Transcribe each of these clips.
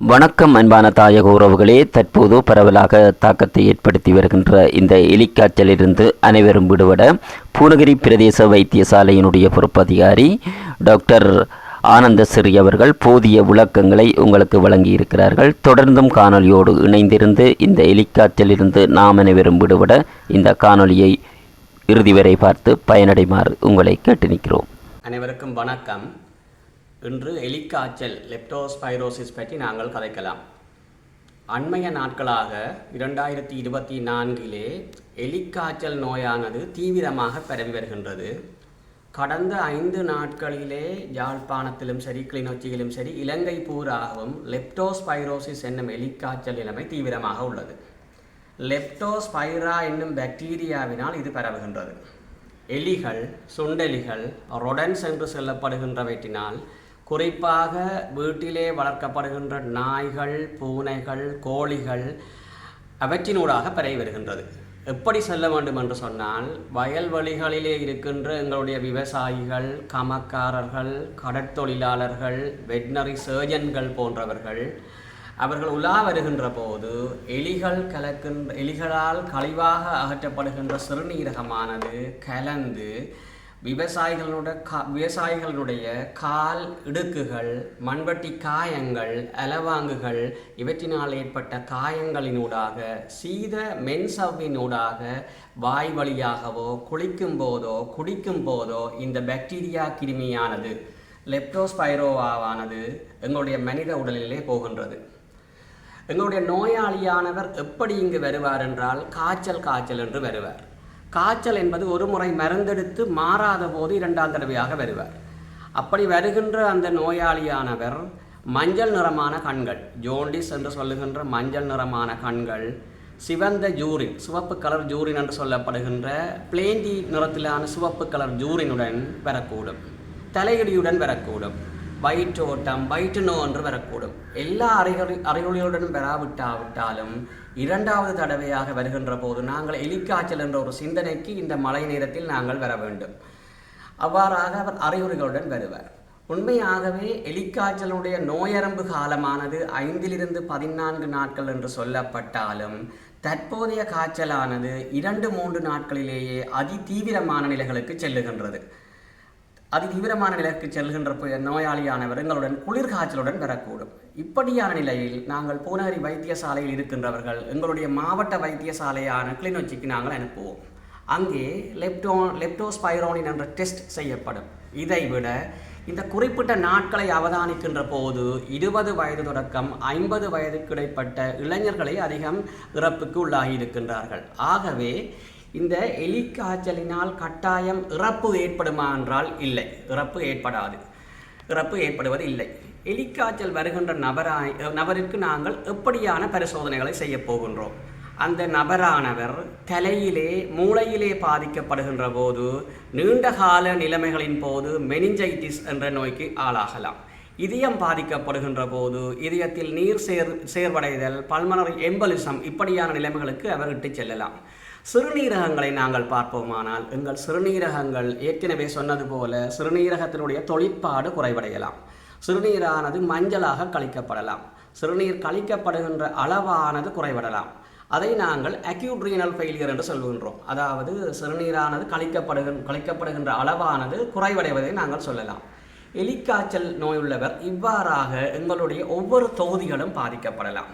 வணக்கம் அன்பான தாயக உறவுகளே. தற்போது பரவலாக தாக்கத்தை ஏற்படுத்தி வருகின்ற இந்த எலிக்காய்ச்சலிலிருந்து அனைவரும் விடுபட பூனகிரி பிரதேச வைத்தியசாலையினுடைய பொறுப்பதிகாரி டாக்டர் ஆனந்த சிறி அவர்கள் போதிய விளக்கங்களை உங்களுக்கு வழங்கியிருக்கிறார்கள். தொடர்ந்தும் காணொலியோடு இணைந்திருந்து இந்த எலிக்காய்ச்சலிலிருந்து நாம் அனைவரும் விடுபட இந்த காணொலியை இறுதி வரை பார்த்து பயனடைமாறு உங்களை கேட்டு நிற்கிறோம். அனைவருக்கும் வணக்கம். இன்று எலிக்காய்ச்சல் லெப்டோஸ்பைரோசிஸ் பற்றி நாங்கள் கதைக்கலாம். அண்மைய நாட்களாக இரண்டாயிரத்தி இருபத்தி நான்கிலே எலிக்காய்ச்சல் நோயானது தீவிரமாக பரவி வருகின்றது. கடந்த ஐந்து நாட்களிலே யாழ்ப்பாணத்திலும் சரி கிளிநொச்சியிலும் சரி இலங்கை பூராகவும் லெப்டோஸ்பைரோசிஸ் என்னும் எலிக்காய்ச்சல் நிலைமை தீவிரமாக உள்ளது. லெப்டோஸ்பைரா என்னும் பாக்டீரியாவினால் இது பரவுகின்றது. எலிகள் சுண்டெலிகள் ரொடன்ஸ் என்று சொல்லப்படுகின்றவற்றினால் குறிப்பாக வீட்டிலே வளர்க்கப்படுகின்ற நாய்கள் பூனைகள் கோழிகள் அவற்றினூடாக பரவி வருகின்றது. எப்படி செல்ல வேண்டும் என்று சொன்னால் வயல்வெளிகளிலே இருக்கின்ற எங்களுடைய விவசாயிகள் கமக்காரர்கள் கடற்தொழிலாளர்கள் வெட்னரி சர்ஜன்கள் போன்றவர்கள் அவர்கள் உலா வருகின்ற போது எலிகள் கலக்கின்ற எலிகளால் கழிவாக அகற்றப்படுகின்ற சிறுநீரகமானது கலந்து விவசாயிகளுடைய கா விவசாயிகளுடைய கால் இடுக்குகள் மண்வெட்டி காயங்கள் அலவாங்குகள் இவற்றினால் ஏற்பட்ட காயங்களினூடாக சீத மென்சவ்வினூடாக வாய் வழியாகவோ குளிக்கும் போதோ குடிக்கும் போதோ இந்த பாக்டீரியா கிருமியானது லெப்டோஸ்பைரோவாவானது எங்களுடைய மனித உடலிலே போகின்றது. எங்களுடைய நோயாளியானவர் எப்படி இங்கு வருவார் என்றால் காய்ச்சல் காய்ச்சல் என்று வருவார். காய்ச்சல் என்பது ஒரு முறை மருந்தெடுத்து மாறாத போது இரண்டாம் தடவையாக வருவார். அப்படி வருகின்ற அந்த நோயாளியானவர் மஞ்சள் நிறமான கண்கள் ஜோண்டிஸ் என்று சொல்லுகின்ற மஞ்சள் நிறமான கண்கள் சிவந்த ஜூரின் சிவப்பு கலர் ஜூரின் என்று சொல்லப்படுகின்ற பிளேண்டி நிறத்திலான சிவப்பு கலர் ஜூரினுடன் பெறக்கூடும் தலையடியுடன் பெறக்கூடும் வயிற்றோட்டம் வயிற்று நோ என்று வரக்கூடும். எல்லா அறிகுறி அறிகுறிகளுடன் பெறாவிட்டாவிட்டாலும் இரண்டாவது தடவையாக வருகின்ற போது நாங்கள் எலிக்காய்ச்சல் என்ற ஒரு சிந்தனைக்கு இந்த மழை நேரத்தில் நாங்கள் வர வேண்டும். அவ்வாறாக அவர் அறிகுறிகளுடன் வருவார். உண்மையாகவே எலிக்காய்ச்சலுடைய நோயரம்பு காலமானது ஐந்திலிருந்து பதினான்கு நாட்கள் என்று சொல்லப்பட்டாலும் தற்போதைய காய்ச்சலானது இரண்டு மூன்று நாட்களிலேயே அதி தீவிரமான நிலைகளுக்கு செல்லுகின்றது. அதி தீவிரமான நிலைக்கு செல்கின்ற போ- நோயாளியானவர் எங்களுடன் குளிர் காய்ச்சலுடன் இப்படியான நிலையில் நாங்கள் பூனகரி வைத்தியசாலையில் இருக்கின்றவர்கள் எங்களுடைய மாவட்ட வைத்தியசாலையான கிளிநொச்சிக்கு நாங்கள் அனுப்புவோம். அங்கே லெப்டோ லெப்டோஸ்பைரோனின் என்ற டெஸ்ட் செய்யப்படும். இதைவிட இந்த குறிப்பிட்ட நாட்களை அவதானிக்கின்ற போது இருபது வயது தொடக்கம் ஐம்பது வயதுக்கு இடைப்பட்ட இளைஞர்களே அதிகம் இறப்புக்கு உள்ளாகி இருக்கின்றார்கள். ஆகவே இந்த எலி காய்ச்சலினால் கட்டாயம் இறப்பு ஏற்படுமா என்றால் இல்லை. இறப்பு ஏற்படாது. இறப்பு ஏற்படுவது இல்லை. எலிக்காய்ச்சல் வருகின்ற நபராய் நபருக்கு நாங்கள் எப்படியான பரிசோதனைகளை செய்ய போகின்றோம்? அந்த நபரானவர் தலையிலே மூளையிலே பாதிக்கப்படுகின்ற போது நீண்டகால நிலைமைகளின் போது மெனிஞ்சைட்டிஸ் என்ற நோய்க்கு ஆளாகலாம். இதயம் பாதிக்கப்படுகின்ற போது இதயத்தில் நீர் சேர் சேர்வடைதல் பல்மனர் எம்பலிசம் இப்படியான நிலைமைகளுக்கு அவர் இட்டு செல்லலாம். சிறுநீரகங்களை நாங்கள் பார்ப்போமானால் எங்கள் சிறுநீரகங்கள் ஏற்கனவே சொன்னது போல சிறுநீரகத்தினுடைய தொழிற்பாடு குறைவடையலாம். சிறுநீரானது மஞ்சளாக கழிக்கப்படலாம். சிறுநீர் கழிக்கப்படுகின்ற அளவானது குறைவடலாம். அதை நாங்கள் அக்யூட் ரீனல் ஃபெயிலியர் என்று சொல்கின்றோம். அதாவது சிறுநீரானது கழிக்கப்படுகின்ற கழிக்கப்படுகின்ற அளவானது குறைவடைவதை நாங்கள் சொல்லலாம். எலிக்காய்ச்சல் நோயுள்ளவர் இவ்வாறாக எங்களுடைய ஒவ்வொரு தொகுதிகளும் பாதிக்கப்படலாம்.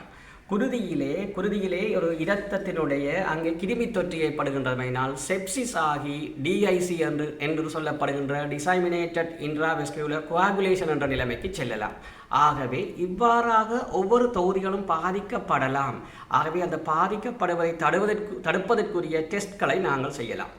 குருதியிலே குருதியிலே ஒரு இரத்தத்தினுடைய அங்கே கிருமி தொற்று ஏற்படுகின்றமையினால் செப்சிஸ் ஆகி டிஐசி என்று என்று சொல்லப்படுகின்ற டிசைமினேட்டட் இன்ட்ராவெஸ்குலர் குவாகுலேஷன் என்ற நிலைமைக்கு செல்லலாம். ஆகவே இவ்வாறாக ஒவ்வொரு தொகுதிகளும் பாதிக்கப்படலாம். ஆகவே அந்த பாதிக்கப்படுவதை தடுவதற்கு தடுப்பதற்குரிய டெஸ்ட்களை நாங்கள் செய்யலாம்.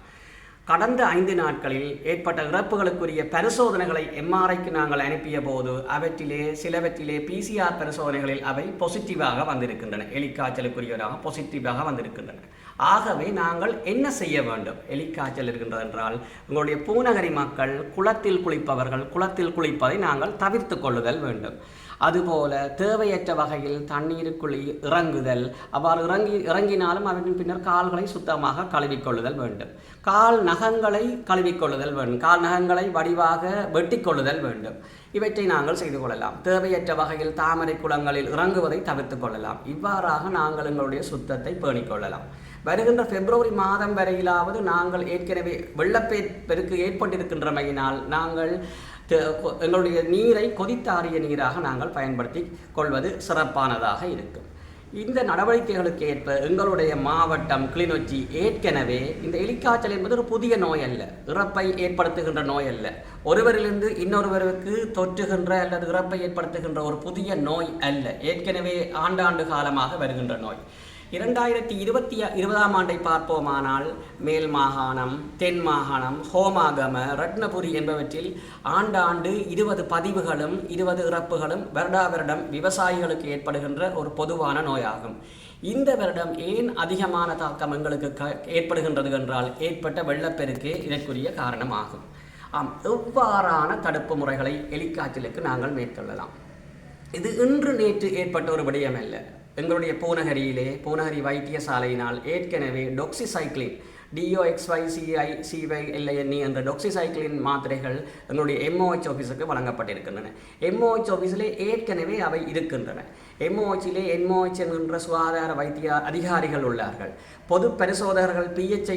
கடந்த ஐந்து நாட்களில் ஏற்பட்ட இறப்புகளுக்குரிய பரிசோதனைகளை எம்ஆர்ஐக்கு நாங்கள் அனுப்பிய போது அவற்றிலே சிலவற்றிலே பிசிஆர் பரிசோதனைகளில் அவை பொசிட்டிவாக வந்திருக்கின்றன. எலிக்காய்ச்சலுக்குரியவராக பொசிட்டிவாக வந்திருக்கின்றன. ஆகவே நாங்கள் என்ன செய்ய வேண்டும்? எலிக்காய்ச்சல் இருக்கின்றது என்றால் உங்களுடைய பூநகரி மக்கள் குளத்தில் குளிப்பவர்கள் குளத்தில் குளிப்பதை நாங்கள் தவிர்த்து கொள்ளுதல் வேண்டும். அதுபோல தேவையற்ற வகையில் தண்ணீருக்குள்ளே இறங்குதல் அவ்வாறு இறங்கி இறங்கினாலும் அவற்றின் பின்னர் கால்களை சுத்தமாக கழுவிக்கொள்ளுதல் வேண்டும். கால் நகங்களை கழுவிக்கொள்ளுதல் வேண்டும். கால் நகங்களை வடிவாக வெட்டிக்கொள்ளுதல் வேண்டும். இவற்றை நாங்கள் செய்து கொள்ளலாம். தேவையற்ற வகையில் தாமரை குளங்களில் இறங்குவதை தவிர்த்து கொள்ளலாம். இவ்வாறாக நாங்கள் எங்களுடைய சுத்தத்தை பேணிக்கொள்ளலாம் வருகின்ற பிப்ரவரி மாதம் வரையிலாவது நாங்கள் ஏற்கனவே வெள்ளப்பெருக்கு ஏற்பட்டிருக்கின்றமையினால் நாங்கள் எங்களுடைய நீரை கொதித்தாறிய நீராக நாங்கள் பயன்படுத்தி கொள்வது சிறப்பானதாக இருக்கும். இந்த நடவடிக்கைகளுக்கு ஏற்ப எங்களுடைய மாவட்டம் கிளிநொச்சி ஏற்கனவே இந்த எலிக்காய்ச்சல் என்பது ஒரு புதிய நோய் அல்ல இறப்பை ஏற்படுத்துகின்ற நோய் அல்ல. ஒருவரிலிருந்து இன்னொருவருக்கு தொற்றுகின்ற அல்லது இறப்பை ஏற்படுத்துகின்ற ஒரு புதிய நோய் அல்ல. ஏற்கனவே ஆண்டாண்டு காலமாக வருகின்ற நோய். இரண்டாயிரத்தி இருபத்தி இருபதாம் ஆண்டை பார்ப்போமானால் மேல் மாகாணம் தென் மாகாணம் ஹோமாகம ரத்னபுரி என்பவற்றில் ஆண்டாண்டு இருபது பதிவுகளும் இருபது இறப்புகளும் வருடா வருடம் விவசாயிகளுக்கு ஏற்படுகின்ற ஒரு பொதுவான நோயாகும். இந்த வருடம் ஏன் அதிகமான தாக்கம் எங்களுக்கு க- ஏற்படுகின்றது என்றால் ஏற்பட்ட வெள்ளப்பெருக்கே இதற்குரிய காரணமாகும். ஆம் எவ்வாறான தடுப்பு முறைகளை எலிக்காய்ச்சலுக்கு நாங்கள் மேற்கொள்ளலாம்? இது இன்று நேற்று ஏற்பட்ட ஒரு விடயம் அல்ல எங்களுடைய பூநகரியிலே பூநகரி வைத்தியசாலையினால் ஏற்கனவே டொக்சிசைக்ளின் டிஓஎக்ஸ்ஒய் சிஐ சிவை எல்ஐஎன்இ என்ற டொக்சிசைக்ளின் மாத்திரைகள் எங்களுடைய எம்ஓஹெச் ஆஃபீஸுக்கு வழங்கப்பட்டிருக்கின்றன. எம்ஓஹெச் ஆஃபீஸிலே ஏற்கனவே அவை இருக்கின்றன. எம்ஓஹெச்சிலே என்ஓஹெச் என்கின்ற சுகாதார வைத்திய அதிகாரிகள் உள்ளார்கள். பொது பரிசோதகர்கள் பிஹெச்ஐ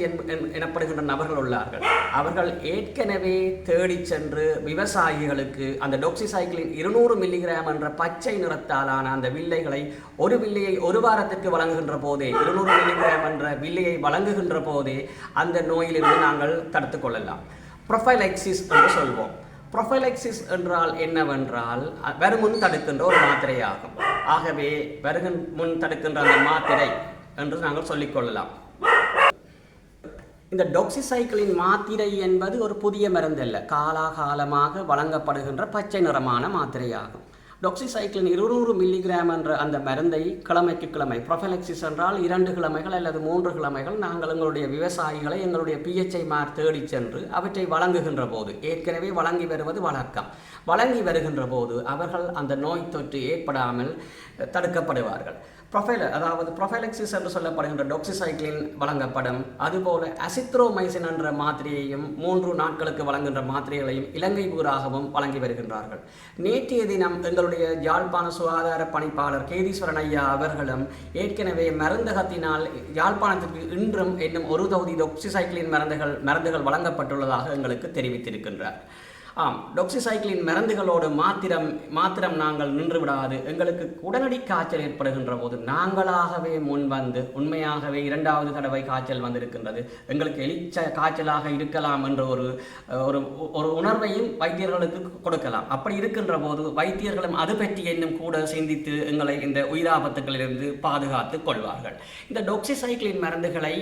எனப்படுகின்ற நபர்கள் உள்ளார்கள். அவர்கள் ஏற்கனவே தேடிச் சென்று விவசாயிகளுக்கு அந்த டொக்சிசைக்ளின் இருநூறு மில்லிகிராம் என்ற பச்சை நிறத்தாலான அந்த வில்லைகளை ஒரு வில்லையை ஒரு வாரத்திற்கு வழங்குகின்ற போதே இருநூறு மில்லிகிராம் என்ற வில்லையை வழங்குகின்ற போதே அந்த நோயிலிருந்து நாங்கள் தடுத்துக் கொள்ளலாம். ப்ரொஃபைலைக்சிஸ் என்று சொல்வோம். ப்ரொஃபைலைக்சிஸ் என்றால் என்னவென்றால் வருமுன் தடுக்கின்ற ஒரு மாத்திரையாகும். ஆகவே வருகின் முன் தடுக்கின்ற அந்த மாத்திரை என்று நாங்கள் சொல்லிக்கொள்ளலாம் இந்த டொக்சிசைக்கிளின் மாத்திரை என்பது ஒரு புதிய மருந்தல்ல. காலாகாலமாக வழங்கப்படுகின்ற பச்சை நிறமான மாத்திரையாகும். டொக்சிசைக்ளின் இருநூறு மில்லிகிராம் என்ற அந்த மருந்தை கிழமைக்கு கிழமை ப்ரொஃபலெக்சிஸ் என்றால் இரண்டு கிழமைகள் அல்லது மூன்று கிழமைகள் நாங்கள் எங்களுடைய விவசாயிகளை எங்களுடைய பிஹெச்ஐ மார் தேடிச் சென்று அவற்றை வழங்குகின்ற போது ஏற்கனவே வழங்கி வருவது வழக்கம். வழங்கி வருகின்ற போது அவர்கள் அந்த நோய் தொற்று ஏற்படாமல் தடுக்கப்படுவார்கள். ப்ரொஃபைல அதாவது ப்ரொஃபைலக்சிஸ் என்று சொல்லப்படுகின்ற டொக்சிசைக்ளின் வழங்கப்படும். அதுபோல அசித்ரோமைசின் என்ற மாத்திரையையும் மூன்று நாட்களுக்கு வழங்குகின்ற மாத்திரைகளையும் இலங்கை ஊராகவும் வழங்கி வருகின்றார்கள். நேற்றைய தினம் எங்களுடைய யாழ்ப்பாண சுகாதார பணிப்பாளர் கேதீஸ்வரன் ஐயா அவர்களும் ஏற்கனவே மருந்தகத்தினால் யாழ்ப்பாணத்திற்கு இன்றும் இன்னும் ஒரு தொகுதி டொக்சிசைக்ளின் மருந்துகள் மருந்துகள் வழங்கப்பட்டுள்ளதாக எங்களுக்கு தெரிவித்திருக்கின்றார். ஆம் டொக்சிசைக்ளின் மருந்துகளோடு மாத்திரம் மாத்திரம் நாங்கள் நின்று விடாது எங்களுக்கு உடனடி காய்ச்சல் ஏற்படுகின்ற போது நாங்களாகவே முன் வந்து உண்மையாகவே இரண்டாவது தடவை காய்ச்சல் வந்திருக்கின்றது. எங்களுக்கு எலிச்ச காய்ச்சலாக இருக்கலாம் என்ற ஒரு ஒரு ஒரு உணர்வையும் வைத்தியர்களுக்கு கொடுக்கலாம். அப்படி இருக்கின்ற போது வைத்தியர்களும் அது பற்றி இன்னும் கூட சிந்தித்து எங்களை இந்த உயிராபத்துகளிலிருந்து பாதுகாத்து கொள்வார்கள். இந்த டொக்சிசைக்ளின் மருந்துகளை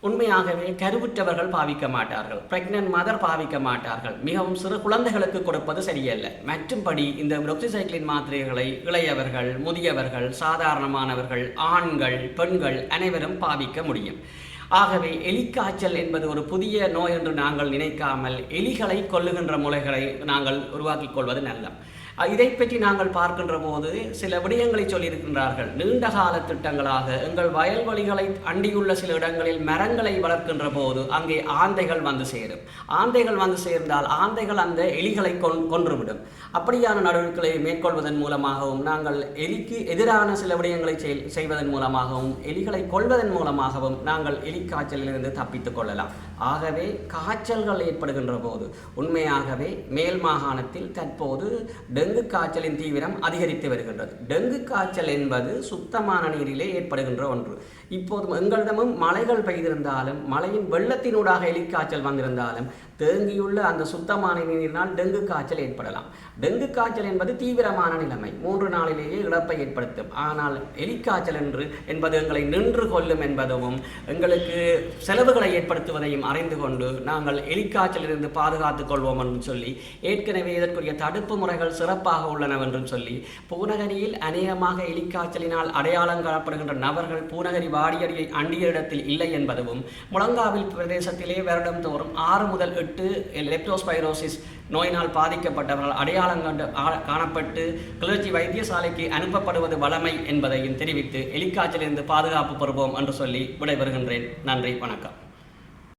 உண்மையாகவே கருவுற்றவர்கள் பாவிக்க மாட்டார்கள். பிரெக்னன்ட் மதர் பாவிக்க மாட்டார்கள். மிகவும் சிறு குழந்தைகளுக்கு கொடுப்பது சரியல்ல. மற்றும்படி இந்த ரொக்சிசைக்ளின் மாத்திரைகளை இளையவர்கள் முதியவர்கள் சாதாரணமானவர்கள் ஆண்கள் பெண்கள் அனைவரும் பாவிக்க முடியும். ஆகவே எலிக்காய்ச்சல் என்பது ஒரு புதிய நோய் என்று நாங்கள் நினைக்காமல் எலிகளை கொல்லுகின்ற முறைகளை நாங்கள் உருவாக்கிக் கொள்வது நல்லம். இதை பற்றி நாங்கள் பார்க்கின்ற போது சில விடயங்களை சொல்லியிருக்கின்றார்கள். நீண்ட கால திட்டங்களாக எங்கள் வயல்வெளிகளை அண்டியுள்ள சில இடங்களில் மரங்களை வளர்க்கின்ற போது அங்கே ஆந்தைகள் வந்து சேரும். ஆந்தைகள் வந்து சேர்ந்தால் ஆந்தைகள் அந்த எலிகளை கொன் கொன்றுவிடும். அப்படியான நடவடிக்கைகளை மேற்கொள்வதன் மூலமாகவும் நாங்கள் எலிக்கு எதிரான சில விடயங்களை செய்வதன் மூலமாகவும் எலிகளை கொள்வதன் மூலமாகவும் நாங்கள் எலி காய்ச்சலிலிருந்து தப்பித்துக் கொள்ளலாம். ஆகவே காய்ச்சல்கள் ஏற்படுகின்ற போது உண்மையாகவே மேல் மாகாணத்தில் தற்போது டெங்கு காய்ச்சலின் தீவிரம் அதிகரித்து வருகின்றது. டெங்கு காய்ச்சல் என்பது சுத்தமான நீரிலே ஏற்படுகின்ற ஒன்று. இப்போது எங்களிடமும் மழைகள் பெய்திருந்தாலும் மழையின் வெள்ளத்தினூடாக எலிக்காய்ச்சல் வந்திருந்தாலும் தேங்கியுள்ள அந்த சுத்தமான நீரினால் டெங்கு காய்ச்சல் ஏற்படலாம். டெங்கு காய்ச்சல் என்பது தீவிரமான நிலைமை. மூன்று நாளிலேயே இழப்பை ஏற்படுத்தும். ஆனால் எலிக்காய்ச்சல் என்று என்பது எங்களை நின்று கொள்ளும் என்பதும் எங்களுக்கு செலவுகளை ஏற்படுத்துவதையும் அறிந்து கொண்டு நாங்கள் எலிக்காய்ச்சலிலிருந்து பாதுகாத்துக் கொள்வோம் என்று சொல்லி ஏற்கனவே இதற்குரிய தடுப்பு முறைகள் சிறப்பாக உள்ளனவென்றும் சொல்லி பூநகரியில் அநேகமாக எலிக்காய்ச்சலினால் அடையாளம் காணப்படுகின்ற நபர்கள் பூநகரி வாடியடியை அண்டிய இடத்தில் இல்லை என்பதும் முழங்காவில் பிரதேசத்திலே வருடம் தோறும் ஆறு முதல் எட்டு லெப்டோஸ்பைரோசிஸ் நோயினால் பாதிக்கப்பட்டவர்கள் அடையாளம் கண்டு ஆ- காணப்பட்டு கிளர்ச்சி வைத்தியசாலைக்கு அனுப்பப்படுவது வழமை என்பதையும் தெரிவித்து எலிக்காய்ச்சலிருந்து பாதுகாப்பு பெறுவோம் என்று சொல்லி விடைபெறுகின்றேன். நன்றி வணக்கம்.